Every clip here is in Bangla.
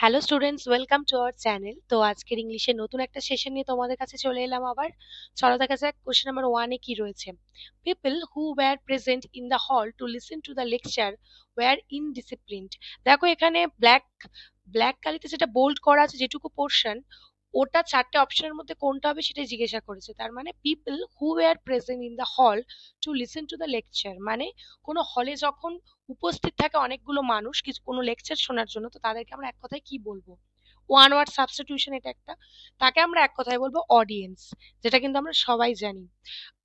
Hello students welcome to our channel তো আজকের ইংলিশে নতুন একটা সেশন নিয়ে তোমাদের কাছে চলে এলাম আবার। চলো দেখা যাক কোশ্চেন নাম্বার ওয়ানে কি রয়েছে। People who were present in the hall to listen to the lecture were indisciplined দেখো এখানে ব্ল্যাক ব্ল্যাক কালিতে যেটা বোল্ড করা আছে যেটুকু পোর্শন ওটা চারটে অপশনের মধ্যে কোনটা হবে সেটাই জিজ্ঞাসা করেছে। তার মানে people who were present in the hall to listen to the lecture মানে কোনো হলে যখন উপস্থিত থাকে অনেকগুলো মানুষ, কিছু কোনো লেকচার শোনার জন্য, তো তাদেরকে আমরা এক কথায় কি বলব? ওয়ান ওয়ার্ড সাবস্টিটিউশন এটা একটা। তাকে আমরা এক কথায় বলব অডিয়েন্স যেটা কিন্তু আমরা সবাই জানি।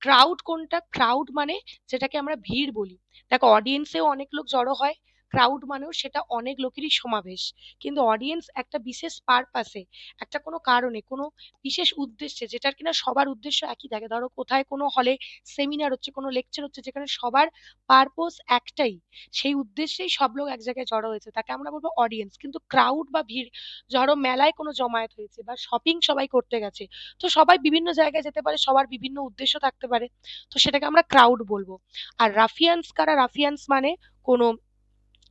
ক্রাউড কোনটা? ক্রাউড মানে যেটাকে আমরা ভিড় বলি। দেখো অডিয়েন্সেও অনেক লোক জড়ো হয়। ক্রাউড মানেও সেটা অনেক লোকেরই সমাবেশ। কিন্তু অডিয়েন্স একটা বিশেষ পারপাসে একটা কোনো কারণে, কোনো বিশেষ উদ্দেশ্যে, যেটার কিনা সবার উদ্দেশ্য একই থাকে। ধরো কোথায় কোনো হলে সেমিনার হচ্ছে, কোনো লেকচার হচ্ছে, যেখানে সবার পারপোজ একটাই, সেই উদ্দেশ্যেই সব লোক এক জায়গায় জড়ো হয়েছে। তাকে আমরা বলব অডিয়েন্স কিন্তু ক্রাউড বা ভিড়, ধরো মেলায় কোনো জমায়েত হয়েছে বা শপিং সবাই করতে গেছে, তো সবাই বিভিন্ন জায়গায় যেতে পারে, সবার বিভিন্ন উদ্দেশ্য থাকতে পারে, তো সেটাকে আমরা ক্রাউড বলব। আর রাফিয়ান্স কারা রাফিয়ান্স মানে কোনো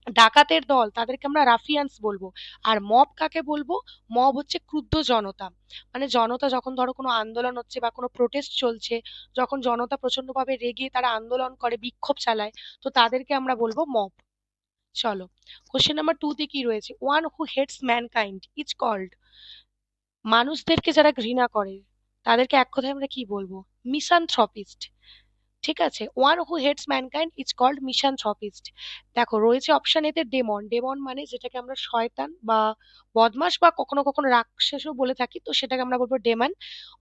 ডাকাতের দল, তাদেরকে আমরা রাফিয়ান্স বলব। আর মব কাকে বলব? মব হচ্ছে ক্রুদ্ধ জনতা। মানে জনতা যখন ধরো কোনো আন্দোলন হচ্ছে বা কোনো প্রোটেস্ট চলছে, যখন জনতা প্রচন্ডভাবে রেগে তারা আন্দোলন করে, বিক্ষোভ চালায়, তো তাদেরকে আমরা বলব মব। চলো কোশ্চেন নাম্বার টুতে কি রয়েছে? One who hates mankind is called মানুষদেরকে যারা ঘৃণা করে, তাদেরকে এক কথায় আমরা কি বলব? মিসানথ্রপিস্ট ঠিক আছে? One who hates mankind is called misanthropist দেখো, রয়েছে অপশন এতে ডেমন ডেমন মানে যেটাকে আমরা শয়তান বা বদমাস বা কখনো কখনো রাক্ষসও বলে থাকি, তো সেটাকে আমরা বলব ডেমন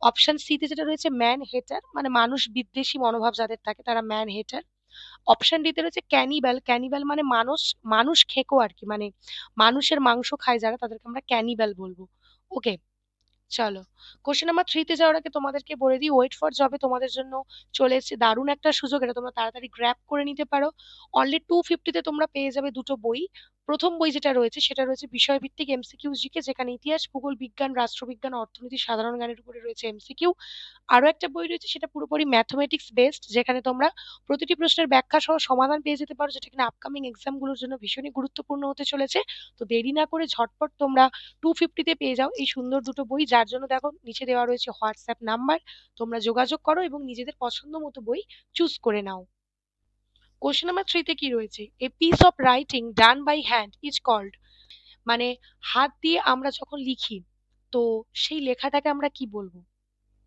অপশন সিতে যেটা রয়েছে ম্যান হেটার মানে মানুষ বিদ্বেষী মনোভাব যাদের থাকে, তারা ম্যান হেটার অপশন ডিতে রয়েছে ক্যানিবাল ক্যানিবাল মানে মানুষ মানুষ খেকো আর কি মানে মানুষের মাংস খায় যারা, তাদেরকে আমরা ক্যানিবাল বলব। ওকে চলো। কোশ্চেন নাম্বার থ্রিতে যাওয়ার আগে তোমাদেরকে বলে দিই ওয়েট ফর জবে তোমাদের জন্য চলে এসেছে দারুণ একটা সুযোগ। এটা তোমরা তাড়াতাড়ি গ্র্যাব করে নিতে পারো। অনলি টু ফিফটিতে তোমরা পেয়ে যাবে দুটো বই। প্রথম বই যেটা রয়েছে সেটা রয়েছে বিষয়ভিত্তিক এমসিকিউ জিকে, যেখানে ইতিহাস, ভূগোল, বিজ্ঞান, রাষ্ট্রবিজ্ঞান, অর্থনীতি, সাধারণ জ্ঞানের উপরে রয়েছে এমসিকিউ আরও একটা বই রয়েছে সেটা পুরোপুরি ম্যাথমেটিক্স বেসড যেখানে তোমরা প্রতিটি প্রশ্নের ব্যাখ্যা সহ সমাধান পেয়ে যেতে পারো, যেটা কিনা আপকামিং এক্সামগুলোর জন্য ভীষণই গুরুত্বপূর্ণ হতে চলেছে। তো দেরি না করে ঝটপট তোমরা টু ফিফটিতে পেয়ে যাও এই সুন্দর দুটো বই, যার জন্য দেখো নিচে দেওয়া রয়েছে হোয়াটসঅ্যাপ নাম্বার তোমরা যোগাযোগ করো এবং নিজেদের পছন্দ মতো বই চুজ করে নাও। কোশ্চেন নাম্বার থ্রিতে কি রয়েছে? A piece of writing done by hand is called মানে হাত দিয়ে আমরা যখন লিখি, তো সেই লেখাটাকে আমরা কি বলব?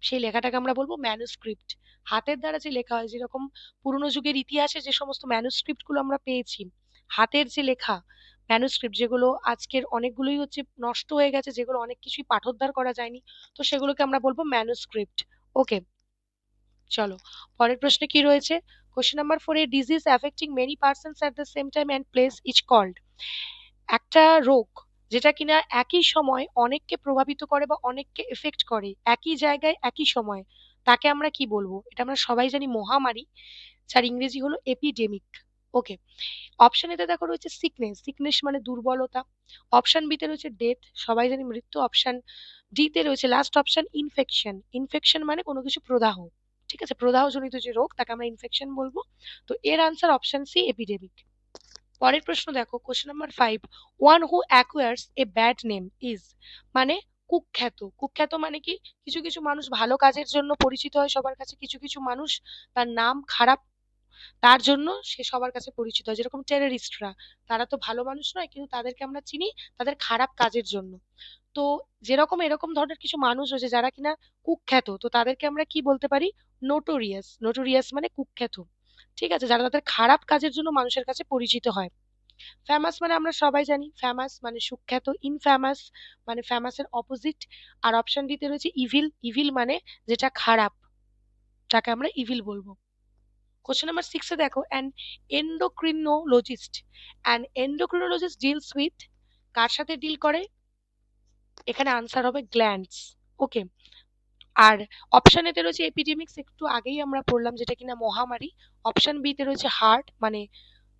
সেই লেখাটাকে আমরা বলব ম্যানুস্ক্রিপ্ট হাতের দ্বারা যে লেখা হয়, যেরকম পুরোনো যুগের ইতিহাসে যে সমস্ত ম্যানুস্ক্রিপ্টগুলো আমরা পেয়েছি, হাতের যে লেখা ম্যানুস্ক্রিপ্ট যেগুলো আজকের অনেকগুলোই হচ্ছে নষ্ট হয়ে গেছে, যেগুলো অনেক কিছুই পাঠোদ্ধার করা যায়নি, তো সেগুলোকে আমরা বলব ম্যানুস্ক্রিপ্ট ওকে চলো, পরের প্রশ্নে কি রয়েছে? Question number four a disease affecting many persons at the same time and place is called একটা রোগ যেটা কিনা একই সময় অনেককে প্রভাবিত করে বা অনেককে এফেক্ট করে, একই জায়গায়, একই সময়, তাকে আমরা কি বলব? এটা আমরা সবাই জানি মহামারী, যার ইংরেজি হলো এপিডেমিক ওকে অপশন এতে দেখো রয়েছে সিকনেস সিকনেস মানে দুর্বলতা। অপশন বিতে রয়েছে ডেথ সবাই জানি মৃত্যু। অপশন ডিতে রয়েছে লাস্ট অপশন ইনফেকশন ইনফেকশন মানে কোনো কিছু প্রদাহ। ঠিক আছে? প্রদাহজনিত যে রোগ, তাকে আমরা ইনফেকশন বলব। তো এর আনসার অপশন সি এপিডেমিক পরের প্রশ্ন দেখো question number five one who acquires a bad name is মানে কুখ্যাত। কুখ্যাত মানে কি? কিছু কিছু মানুষ ভালো কাজের জন্য পরিচিত হয় সবার কাছে, কিছু কিছু মানুষ তার নাম খারাপ, তার জন্য সে সবার কাছে পরিচিত হয়। যেরকম টেররিস্টরা তারা তো ভালো মানুষ নয়, কিন্তু তাদেরকে আমরা চিনি তাদের খারাপ কাজের জন্য। তো যেরকম এরকম ধরনের কিছু মানুষ রয়েছে যারা কিনা কুখ্যাত, তো তাদেরকে আমরা কি বলতে পারি? নোটোরিয়াস নোটোরিয়াস মানে কুখ্যাত। ঠিক আছে? যারা তাদের খারাপ কাজের জন্য মানুষের কাছে পরিচিত হয়। ফেমাস মানে আমরা সবাই জানি। ফেমাস মানে সুখ্যাত। ইনফেমাস মানে ফেমাসের অপোজিট আর অপশন ডিতে রয়েছে ইভিল ইভিল মানে যেটা খারাপ। যাকে আমরা ইভিল বলব। কোশ্চেন নাম্বার সিক্সে দেখো। An endocrinologist an endocrinologist deals with কার সাথে ডিল করে? এখানে আনসার হবে গ্ল্যান্ডস ওকে আর অপশন এতে রয়েছে এপিডেমিক্স একটু আগেই আমরা পড়লাম যেটা কিনা মহামারী। অপশন বিতে রয়েছে হার্ট মানে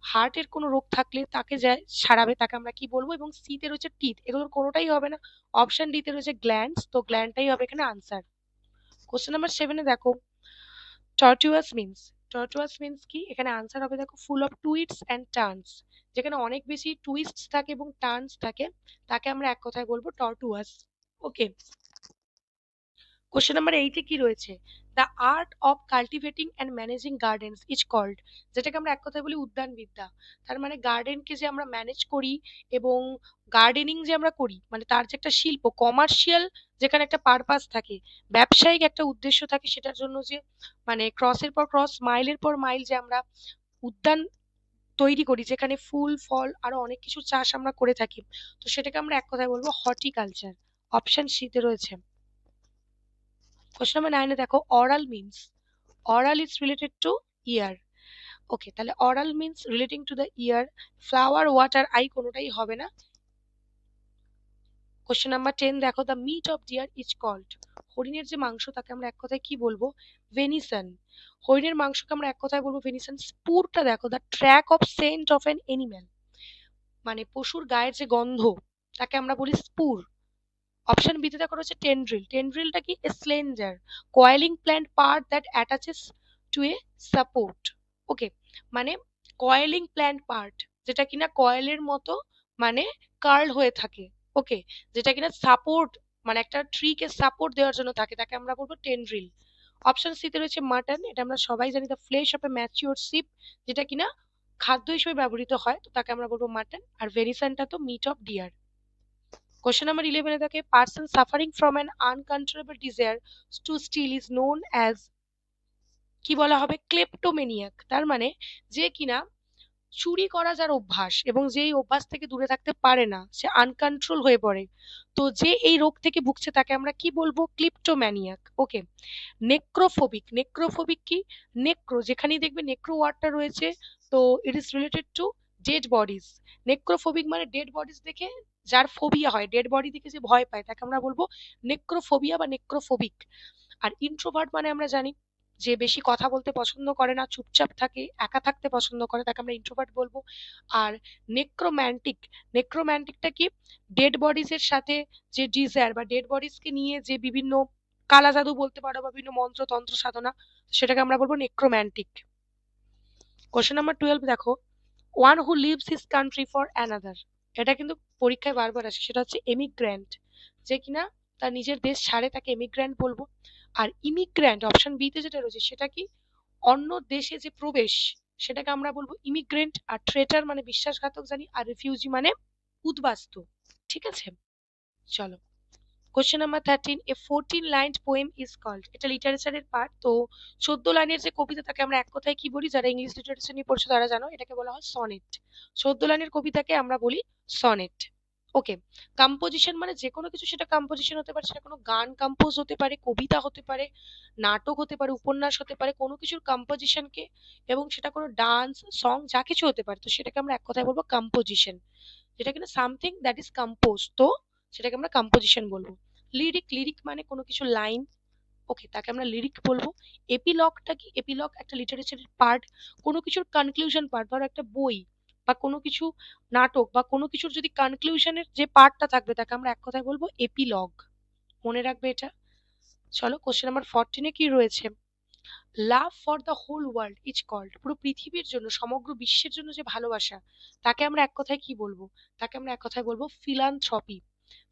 হার্টের কোনো রোগ থাকলে তাকে যা সারাবে তাকে আমরা কি বলব? এবং সিতে রয়েছে টিথ এগুলোর কোনোটাই হবে না। অপশন ডিতে রয়েছে গ্ল্যান্ডস তো গ্ল্যান্ডটাই হবে এখানে আনসার কোশ্চেন নাম্বার সেভেনে দেখো টর্টুয়াস মিনস টর্টুয়াস মিন্স কি? এখানে আনসার হবে দেখো full of twists and turns যেখানে অনেক বেশি টুইস্টস থাকে এবং টার্নস থাকে। তাকে আমরা এক কথায় বলব টর্টুয়াস ওকে কোশ্চেন নাম্বার এইটে কি রয়েছে? The art of cultivating and managing gardens is called যেটাকে আমরা এক কথায় বলি উদ্যানবিদ্যা তার মানে গার্ডেনকে যে আমরা ম্যানেজ করি এবং গার্ডেনিং যে আমরা করি মানে তার যে একটা শিল্প কমার্শিয়াল যেখানে একটা পারপাস থাকে, ব্যবসায়িক একটা উদ্দেশ্য থাকে সেটার জন্য যে মানে ক্রসের পর ক্রস মাইলের পর মাইল যে আমরা উদ্যান তৈরি করি, যেখানে ফুল, ফল, আরও অনেক কিছু চাষ আমরা করে থাকি। তো সেটাকে আমরা এক কথায় বলব হর্টিকালচার অপশন সিতে রয়েছে। কোশ্চেন নাম্বার নাইনে দেখো aural means aural is related to ear okay তাহলে aural means relating to the ear flower water eye কোনোটাই হবে না। কোশ্চেন নাম্বার টেন দেখো the meat of deer is called হরিণের যে মাংস, তাকে আমরা এক কথায় কি বলব? ভেনিসন হরিণের মাংসকে আমরা এক কথায় বলব ভেনিসন স্পুরটা দেখো the track of scent of an animal মানে পশুর গায়ের যে গন্ধ, তাকে আমরা বলি স্পুর। অপশন বিতে দেখো রয়েছে টেন্ড্রিল টেন্ড্রিলটা কি? Slender coiling plant part that attaches to a support okay মানে কয়েলিং প্ল্যান্ট পার্ট যেটা কিনা কয়েলের মতো মানে কার্ল হয়ে থাকে। ওকে যেটা কিনা সাপোর্ট মানে একটা ট্রিকে সাপোর্ট দেওয়ার জন্য থাকে, তাকে আমরা বলব টেন্ড্রিল অপশন সিতে রয়েছে মাটন এটা আমরা সবাই জানি the flesh of a mature sheep যেটা কিনা খাদ্য হিসেবে ব্যবহৃত হয়, তো তাকে আমরা বলব মাটন আর ভেরিসানটা তো meat of deer question number ইলেভেনে থাকে person suffering from an uncontrollable desire to steal is known as কি বলা হবে? ক্লেপ্টোমেনিয়াক তার মানে যে কিনা চুরি করা যার অভ্যাস এবং যে এই অভ্যাস থেকে দূরে থাকতে পারে না, সে আনকন্ট্রোল হয়ে পড়ে। তো যে এই রোগ থেকে ভুগছে তাকে আমরা কি বলব? ক্লিপ্টোম্যানিয়াক ওকে নেক্রোফোবিক নেক্রোফোবিক কি? নেক্রো যেখানেই দেখবে নেক্রো ওয়ার্ডটা রয়েছে, তো it is related to dead bodies necrophobic মানে ডেড বডিজ দেখে যার ফোবিয়া হয় ডেড বডি দেখে যে ভয় পায়, তাকে আমরা বলব নেক্রোফোবিয়া বা নেক্রোফোবিক আর ইন্ট্রোভার্ট মানে আমরা জানি যে বেশি কথা বলতে পছন্দ করে না, চুপচাপ থাকে, একা থাকতে পছন্দ করে, তাকে আমরা ইন্ট্রোভার্ট বলব। আর নেক্রোম্যান্টিক নেক্রোম্যান্টিকটা কি? ডেড বডিজ এর সাথে যে ডিজায়ার বা ডেড বডিজকে নিয়ে যে বিভিন্ন কালা জাদু বলতে পারো বা বিভিন্ন মন্ত্র, তন্ত্র, সাধনা, সেটাকে আমরা বলব নেক্রোম্যান্টিক কোশ্চেন নাম্বার টুয়েলভ দেখো। One who leaves his country for another এটা কিন্তু পরীক্ষায় বারবার আসে, সেটা হচ্ছে এমিগ্র্যান্ট যে কিনা তার নিজের দেশ ছাড়ে তাকে এমিগ্র্যান্ট বলব। আর ইমিগ্র্যান্ট অপশন বিতে যেটা রয়েছে, সেটা কি? অন্য দেশে যে প্রবেশ, সেটাকে আমরা বলব ইমিগ্রেন্ট আর ট্রেটার মানে বিশ্বাসঘাতক জানি, আর রিফিউজি মানে উদ্বাস্তু। ঠিক আছে? চলো। Question number thirteen a fourteen line poem is called এটা লিটারেচারের পার্ট তো চোদ্দ লাইনের যে কবিতা তাকে আমরা এক কথায় কি বলি? যারা ইংলিশ লিটারেচার নিয়ে পড়ছো তারা জানো, এটাকে বলা হয় সনেট চোদ্দ লাইনের কবিতাকে আমরা বলি সনেট ওকে কম্পোজিশন মানে যে কোনো কিছু সেটা কম্পোজিশন হতে পারে, সেটা কোনো গান কম্পোজ হতে পারে, কবিতা হতে পারে, নাটক হতে পারে, উপন্যাস হতে পারে, কোনো কিছুর কম্পোজিশনকে এবং সেটা কোনো ডান্স সং যা কিছু হতে পারে, তো সেটাকে আমরা এক কথায় বলব কম্পোজিশন যেটা কিনা সামথিং দ্যাট ইজ কম্পোজ তো সেটাকে আমরা কম্পোজিশন বলব। লিরিক লিরিক মানে কোনো কিছু লাইন ওকে তাকে আমরা লিরিক বলব। এপিলগটা কি? এপিলগ একটা লিটারেচারের পার্ট কোনো কিছুর কনক্লুশন পার্ট ধরো একটা বই বা কোনো কিছু নাটক বা কোনো কিছুর যদি কনক্লুশনের যে পার্টটা থাকবে, তাকে আমরা এক কথায় বলব এপিলগ মনে রাখবে এটা? চলো কোশ্চেন নাম্বার ফোরটিনে কি রয়েছে? Love for the whole world is called পুরো পৃথিবীর জন্য, সমগ্র বিশ্বের জন্য যে ভালোবাসা, তাকে আমরা এক কথায় কি বলব? তাকে আমরা এক কথায় বলব ফিলান্থ্রপি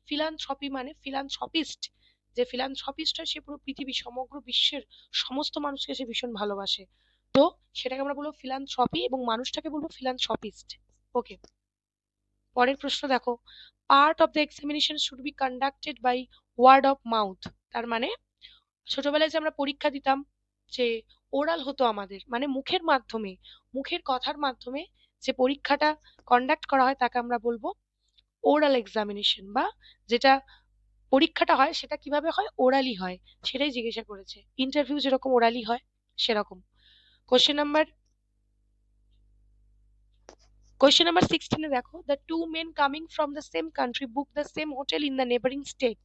ফিলান্থ্রপি মানে ফিলান্থ্রপিস্ট যে ফিলান্থ্রপিস্ট হয়, সে পুরো পৃথিবী, সমগ্র বিশ্বের সমস্ত মানুষকে সে ভীষণ ভালোবাসে। তো সেটাকে আমরা বলব ফিলান্থ্রপি এবং মানুষটাকে বলব ফিলান্থ্রপিস্ট ওকে পরের প্রশ্ন দেখো। Part of the examination should be conducted by word of mouth তার মানে ছোটবেলায় যে আমরা পরীক্ষা দিতাম যে ওরাল হতো আমাদের মানে মুখের মাধ্যমে, মুখের কথার মাধ্যমে যে পরীক্ষাটা কন্ডাক্ট করা হয়, তাকে আমরা বলব ওরাল এক্সামিনেশন বা যেটা পরীক্ষাটা হয় সেটা কীভাবে হয়? ওরালি হয়। সেটাই জিজ্ঞাসা করেছে। ইন্টারভিউ যেরকম ওরালি হয়, সেরকম। কোশ্চেন নাম্বার কোশ্চেন নাম্বার সিক্সটিনে দেখো the two men coming from the same country book the same hotel in the neighbouring state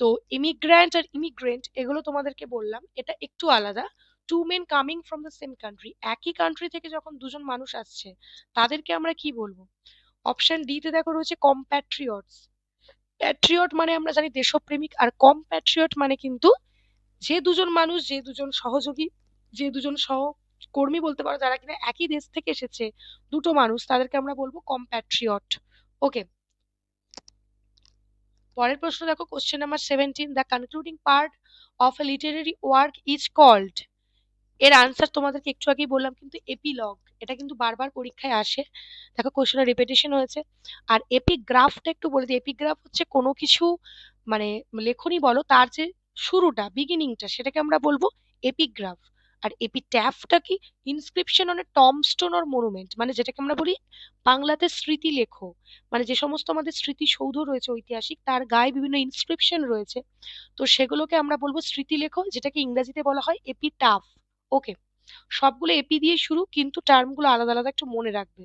তো ইমিগ্র্যান্ট আর ইমিগ্রেন্ট এগুলো তোমাদেরকে বললাম, এটা একটু আলাদা। Two men coming from the same country একই কান্ট্রি থেকে যখন দুজন মানুষ আসছে, তাদেরকে আমরা কি বলব? অপশন ডি তে দেখো রয়েছে কম্প্যাট্রিয়টস প্যাট্রিয়ট মানে আমরা জানি দেশপ্রেমিক আর কম্প্যাট্রিয়ট মানে কিন্তু যে দুজন মানুষ, যে দুজন সহযোগী, যে দুজন সহ কর্মী বলতে পারো যারা কিনা একই দেশ থেকে এসেছে, দুটো মানুষ, তাদেরকে আমরা বলব কম্প্যাট্রিয়ট ওকে পরের প্রশ্ন দেখো question number seventeen the concluding part of a literary work is called এর আনসার তোমাদেরকে একটু আগেই বললাম, কিন্তু এপিলগ এটা কিন্তু বারবার পরীক্ষায় আসে। দেখো কোশ্চেনের রিপিটেশন হয়েছে। আর এপিগ্রাফটা একটু বলে দিই। এপিগ্রাফ হচ্ছে কোনো কিছু মানে লেখনি বলো, তার যে শুরুটা বিগিনিংটা সেটাকে আমরা বলব এপিগ্রাফ আর এপিট্যাফটা কি? Inscription on a tombstone or monument মানে যেটাকে আমরা বলি বাংলাতে স্মৃতি লেখো। মানে যে সমস্ত আমাদের স্মৃতিসৌধ রয়েছে ঐতিহাসিক, তার গায়ে বিভিন্ন ইনস্ক্রিপশন রয়েছে। তো সেগুলোকে আমরা বলব স্মৃতিলেখ যেটাকে ইংরেজিতে বলা হয় এপিটাফ ওকে সবগুলো এপি দিয়ে শুরু, কিন্তু টার্মগুলো আলাদা আলাদা একটু মনে রাখবে।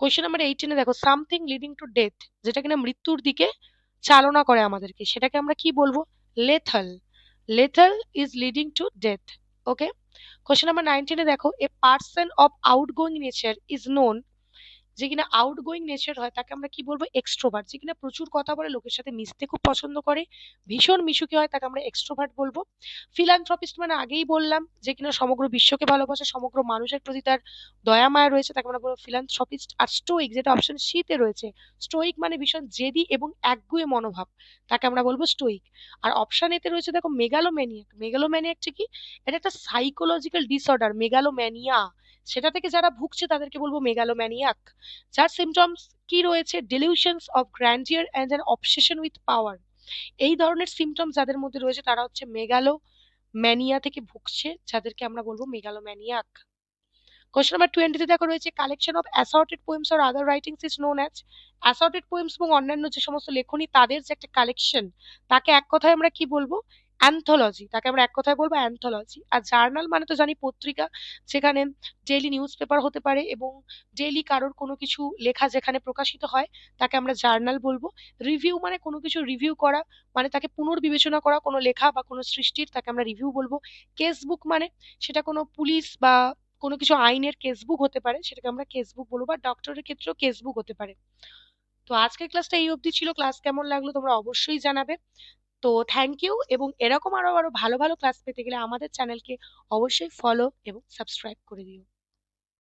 কোয়েশ্চেন নাম্বার এইটিনে দেখো সামথিং লিডিং টু ডেথ যেটা কিনা মৃত্যুর দিকে চালনা করে আমাদেরকে। সেটাকে আমরা কি বলব? Lethal lethal is leading to death okay question number nineteen দেখো a person of outgoing nature is known যে কিনা আউটগোয়িং নেচার হয়, তাকে আমরা কি বলব? এক্সট্রোভার্ট যে কিনা প্রচুর কথা বলে, লোকের সাথে মিশতে খুব পছন্দ করে, ভীষণ মিশুকে হয়, তাকে আমরা এক্সট্রোভার্ট বলব। ফিলান্থ্রপিস্ট মানে আগেই বললাম, যে কিনা সমগ্র বিশ্বকে ভালোবাসে, সমগ্র মানুষের প্রতি তার দয়া, মায়া রয়েছে, তাকে আমরা বলব ফিলান্থ্রপিস্ট আর স্টোইক যেটা অপশন সিতে রয়েছে স্টোইক মানে ভীষণ জেদি এবং একগুয়ে মনোভাব, তাকে আমরা বলব স্টোইক আর অপশন এতে রয়েছে, দেখো মেগালোম্যানিয়াক মেগালোম্যানিয়াকটা কি এটা একটা সাইকোলজিক্যাল ডিসঅর্ডার মেগালোম্যানিয়া সেটা থেকে যারা ভুগছে তাদেরকে বলব মেগালোম্যানিয়াক যার সিমটমস কি রয়েছে? Delusions of grandeur and an obsession with power এই ধরনের সিমটমস যাদের মধ্যে রয়েছে তারা হচ্ছে মেগালো ম্যানিয়া থেকে ভুগছে, যাদেরকে আমরা বলব মেগালোম্যানিয়াক কোশ্চেন নাম্বার টোয়েন্টিতে দেখো রয়েছে collection of assorted poems or other writings is known as assorted poems এবং অন্যান্য যে সমস্ত লেখনী, তাদের যে একটা কালেকশন তাকে এক কথায় আমরা কি বলব? অ্যান্থোলজি তাকে আমরা এক কথায় বলব অ্যান্থোলজি আর জার্নাল মানে তো জানি পত্রিকা, যেখানে ডেইলি নিউজ পেপার হতে পারে এবং ডেইলি কারোর কোনো কিছু লেখা যেখানে প্রকাশিত হয়, তাকে আমরা জার্নাল বলব। রিভিউ মানে কোনো কিছু রিভিউ করা মানে তাকে পুনর্বিবেচনা করা, কোনো লেখা বা কোনো সৃষ্টির তাকে আমরা রিভিউ বলব। কেস বুক মানে সেটা কোনো পুলিশ বা কোনো কিছু আইনের কেস বুক হতে পারে, সেটাকে আমরা কেস বুক বলব বা ডক্টরের ক্ষেত্রেও কেস বুক হতে পারে। তো আজকের ক্লাসটা এই অবধি ছিল। ক্লাস কেমন লাগল তোমরা অবশ্যই জানাবে। তো থ্যাংক ইউ এবং এরকম আরও আরও ভালো ভালো ক্লাস পেতে গেলে আমাদের চ্যানেলকে অবশ্যই ফলো এবং সাবস্ক্রাইব করে দিও।